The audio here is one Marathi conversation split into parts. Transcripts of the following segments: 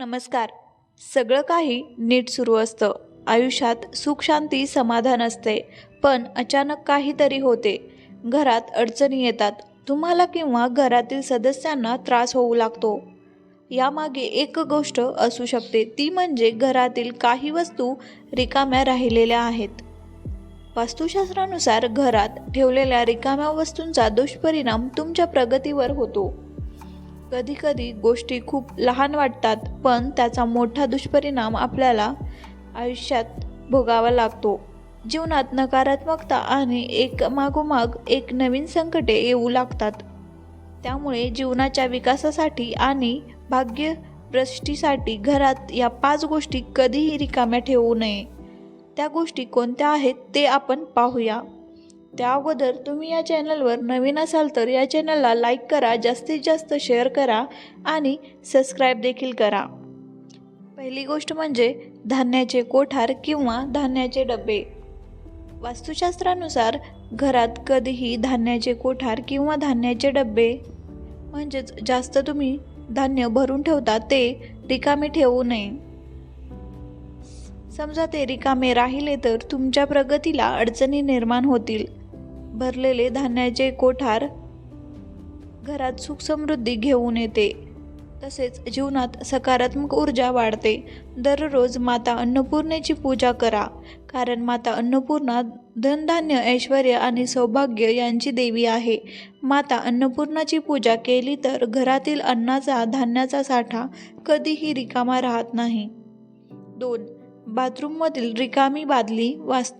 नमस्कार. सगळं काही नीट सुरू असतं. आयुष्यात सुख शांती समाधान असते पण अचानक काहीतरी होते. घरात अडचणी येतात. तुम्हाला किंवा घरातील सदस्यांना त्रास होऊ लागतो. यामागे एक गोष्ट असू शकते ती म्हणजे घरातील काही वस्तू रिकाम्या राहिलेल्या आहेत. वास्तुशास्त्रानुसार घरात ठेवलेल्या रिकाम्या वस्तूंचा दुष्परिणाम तुमच्या प्रगतीवर होतो. कधीकधी गोष्टी खूप लहान वाटतात पण त्याचा मोठा दुष्परिणाम आपल्याला आयुष्यात भोगावा लागतो. जीवनात नकारात्मकता आणि एक मागोमाग एक नवीन संकटे येऊ लागतात. त्यामुळे जीवनाच्या विकासासाठी आणि भाग्यभ्रष्टीसाठी घरात या पाच गोष्टी कधीही रिकाम्या ठेवू नये. त्या गोष्टी कोणत्या आहेत ते आपण पाहूया. त्या अगोदर तुम्ही या चॅनलवर नवीन असाल तर या चॅनलला लाईक करा जास्तीत जास्त शेअर करा आणि सबस्क्राईब देखील करा. पहिली गोष्ट म्हणजे धान्याचे कोठार किंवा धान्याचे डबे. वास्तुशास्त्रानुसार घरात कधीही धान्याचे कोठार किंवा धान्याचे डबे म्हणजेच जास्त तुम्ही धान्य भरून ठेवता ते रिकामे ठेवू नये. समजा ते रिकामे राहिले तर तुमच्या प्रगतीला अडचणी निर्माण होतील. भरलेले धान्याचे कोठार घरात सुख समृद्धी घेऊन येते. तसेच जीवनात सकारात्मक ऊर्जा वाढते. दररोज माता अन्नपूर्णेची पूजा करा. कारण माता अन्नपूर्णा धनधान्य ऐश्वर आणि सौभाग्य यांची देवी आहे. माता अन्नपूर्णाची पूजा केली तर घरातील अन्नाचा धान्याचा साठा कधीही रिकामा राहत नाही. दोन बाथरूममधील रिकामी बादली वास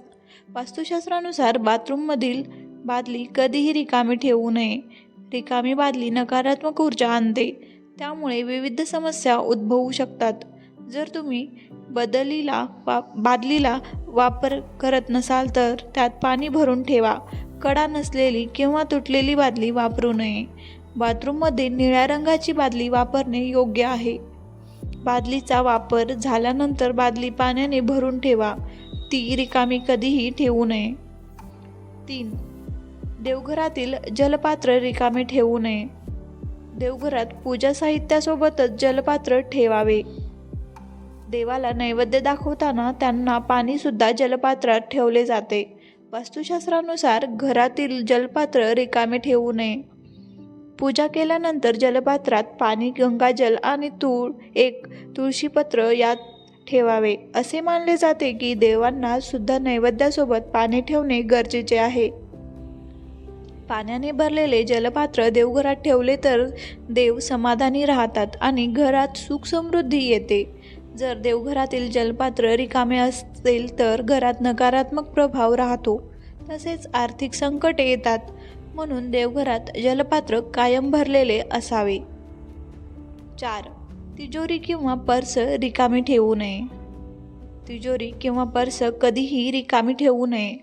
वास्तुशास्त्रानुसार बाथरूममधील बादली कधीही रिकामी ठेवू नये. रिकामी बादली नकारात्मक ऊर्जा आणते. त्यामुळे विविध समस्या उद्भवू शकतात. जर तुम्ही बदलीला वा बादलीला वापर करत नसाल तर त्यात पाणी भरून ठेवा. कडा नसलेली किंवा तुटलेली बादली वापरू नये. बाथरूममध्ये निळ्या रंगाची बादली वापरणे योग्य आहे. बादलीचा वापर झाल्यानंतर बादली पाण्याने भरून ठेवा. ती रिकामी कधीही ठेवू नये. तीन. देवघरातील जलपात्र रिकामे ठेवू नये. देवघरात पूजा साहित्यासोबतच जलपात्र ठेवावे. देवाला नैवेद्य दाखवताना त्यांना पाणीसुद्धा जलपात्रात ठेवले जाते. वास्तुशास्त्रानुसार घरातील जलपात्र रिकामे ठेवू नये. पूजा केल्यानंतर जलपात्रात पाणी गंगाजल आणि तूळ एक तुळशीपत्र यात ठेवावे. असे मानले जाते की देवांना सुद्धा नैवेद्यासोबत पाणी ठेवणे गरजेचे आहे. पाण्याने भरलेले जलपात्र देवघरात ठेवले तर देव समाधानी राहतात आणि घरात सुख समृद्धी येते. जर देवघरातील जलपात्र रिकामे असतील तर घरात नकारात्मक प्रभाव राहतो. तसेच आर्थिक संकटे येतात. म्हणून देवघरात जलपात्र कायम भरलेले असावे. चार. तिजोरी किंवा पर्स रिकामी ठेवू नये. तिजोरी किंवा पर्स कधीही रिकामी ठेवू नये.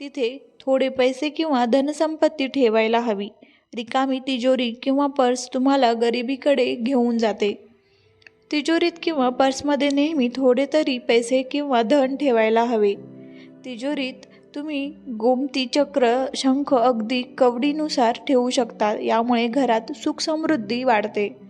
तिथे थोडे पैसे किंवा धनसंपत्ती ठेवायला हवी. रिकामी तिजोरी किंवा पर्स तुम्हाला गरिबीकडे घेऊन जाते. तिजोरीत किंवा पर्समध्ये नेहमी थोडे तरी पैसे किंवा धन ठेवायला हवे. तिजोरीत तुम्ही गोमती चक्र शंख अगदी कवडीनुसार ठेवू शकता यामुळे घरात सुख समृद्धी वाढते.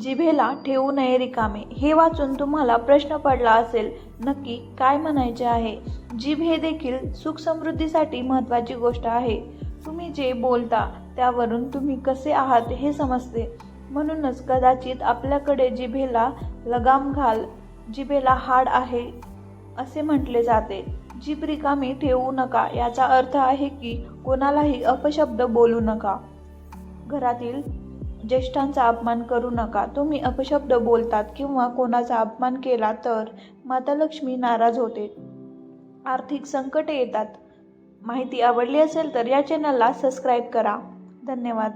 जिभेला ठेवू नये रिकामे. हे वाचून तुम्हाला प्रश्न पडला असेल नक्की काय म्हणायचे आहे? जीभ हे देखील सुख समृद्धीसाठी महत्त्वाची गोष्ट आहे. तुम्ही जे बोलता त्यावरून तुम्ही कसे आहात हे समजते. म्हणूनच कदाचित आपल्याकडे जिभेला लगाम घाल जिभेला हाड आहे असे म्हटले जाते. जीभ रिकामी ठेवू नका याचा अर्थ आहे की कोणालाही अपशब्द बोलू नका. घरातील ज्येष्ठांचा अपमान करू नका. तुम्ही अपशब्द बोलतात किंवा कोणाचा अपमान केला तर माता लक्ष्मी नाराज होते. आर्थिक संकटे येतात. माहिती आवडली असेल तर या चॅनलला सबस्क्राईब करा. धन्यवाद.